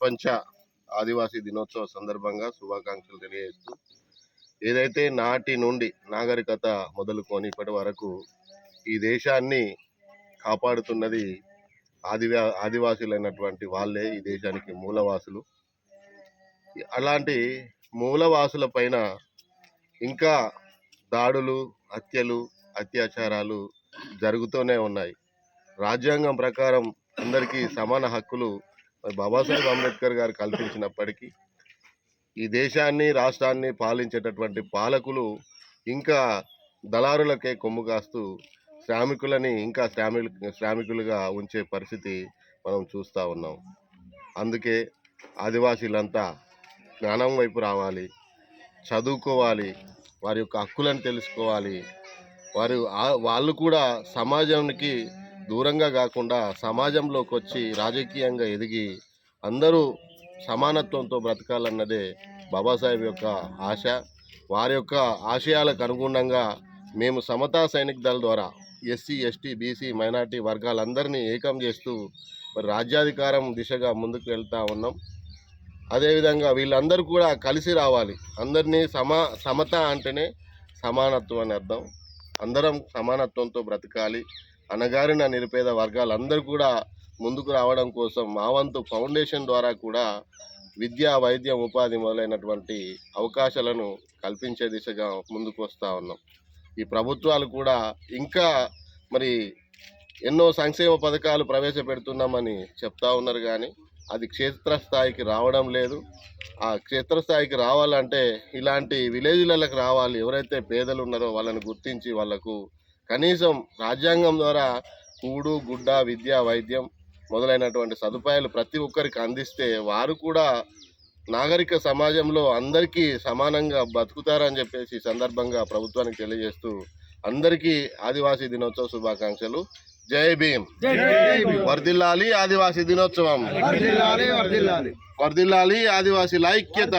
ప్రపంచ ఆదివాసీ దినోత్సవ సందర్భంగా శుభాకాంక్షలు తెలియజేస్తూ ఏదైతే నాటి నుండి నాగరికత మొదలుకొని ఇప్పటి వరకు ఈ దేశాన్ని కాపాడుతున్నది ఆదివా ఆదివాసులైనటువంటి వాళ్ళే ఈ దేశానికి మూలవాసులు. అలాంటి మూలవాసుల పైన ఇంకా దాడులు హత్యలు అత్యాచారాలు జరుగుతూనే ఉన్నాయి. రాజ్యాంగం ప్రకారం అందరికీ సమాన హక్కులు మరి బాబాసాహెబ్ అంబేద్కర్ గారు కల్పించినప్పటికీ ఈ దేశాన్ని రాష్ట్రాన్ని పాలించేటటువంటి పాలకులు ఇంకా దళారులకే కొమ్ము కాస్తూ శ్రామికులని ఇంకా శ్రామికు శ్రామికులుగా ఉంచే పరిస్థితి మనం చూస్తూ ఉన్నాం. అందుకే ఆదివాసీలంతా జ్ఞానం వైపు రావాలి చదువుకోవాలి వారి యొక్క హక్కులను తెలుసుకోవాలి వారు వాళ్ళు కూడా సమాజానికి దూరంగా కాకుండా సమాజంలోకి వచ్చి రాజకీయంగా ఎదిగి అందరూ సమానత్వంతో బ్రతకాలన్నదే బాబాసాహెబ్ యొక్క ఆశ. వారి యొక్క ఆశయాలకు అనుగుణంగా మేము సమతా సైనిక్ దళ ద్వారా ఎస్సీ ఎస్టీ బీసీ మైనార్టీ వర్గాలందరినీ ఏకం చేస్తూ మరి రాజ్యాధికారం దిశగా ముందుకు వెళ్తూ ఉన్నాం. అదేవిధంగా వీళ్ళందరూ కూడా కలిసి రావాలి. అందరినీ సమా సమత అంటేనే సమానత్వం అని అర్థం. అందరం సమానత్వంతో బ్రతకాలి. అణగారిన నిరుపేద వర్గాలందరూ కూడా ముందుకు రావడం కోసం మా వంతు ఫౌండేషన్ ద్వారా కూడా విద్య వైద్యం ఉపాధి మొదలైనటువంటి అవకాశాలను కల్పించే దిశగా ముందుకు వస్తూ ఉన్నాం. ఈ ప్రభుత్వాలు కూడా ఇంకా మరి ఎన్నో సంక్షేమ పథకాలు ప్రవేశపెడుతున్నామని చెప్తా ఉన్నారు కానీ అది క్షేత్రస్థాయికి రావడం లేదు. ఆ క్షేత్రస్థాయికి రావాలంటే ఇలాంటి విలేజ్లకు రావాలి. ఎవరైతే పేదలు ఉన్నారో వాళ్ళని గుర్తించి వాళ్ళకు కనీసం రాజ్యాంగం ద్వారా కూడు గుడ్డ విద్య వైద్యం మొదలైనటువంటి సదుపాయాలు ప్రతి ఒక్కరికి అందిస్తే వారు కూడా నాగరిక సమాజంలో అందరికీ సమానంగా బతుకుతారని చెప్పేసి ఈ సందర్భంగా ప్రభుత్వానికి తెలియజేస్తూ అందరికీ ఆదివాసీ దినోత్సవ శుభాకాంక్షలు. జై భీమ్. వర్దిల్లాలి ఆదివాసీ దినోత్సవం. వర్దిల్లాలి ఆదివాసీల ఐక్యత.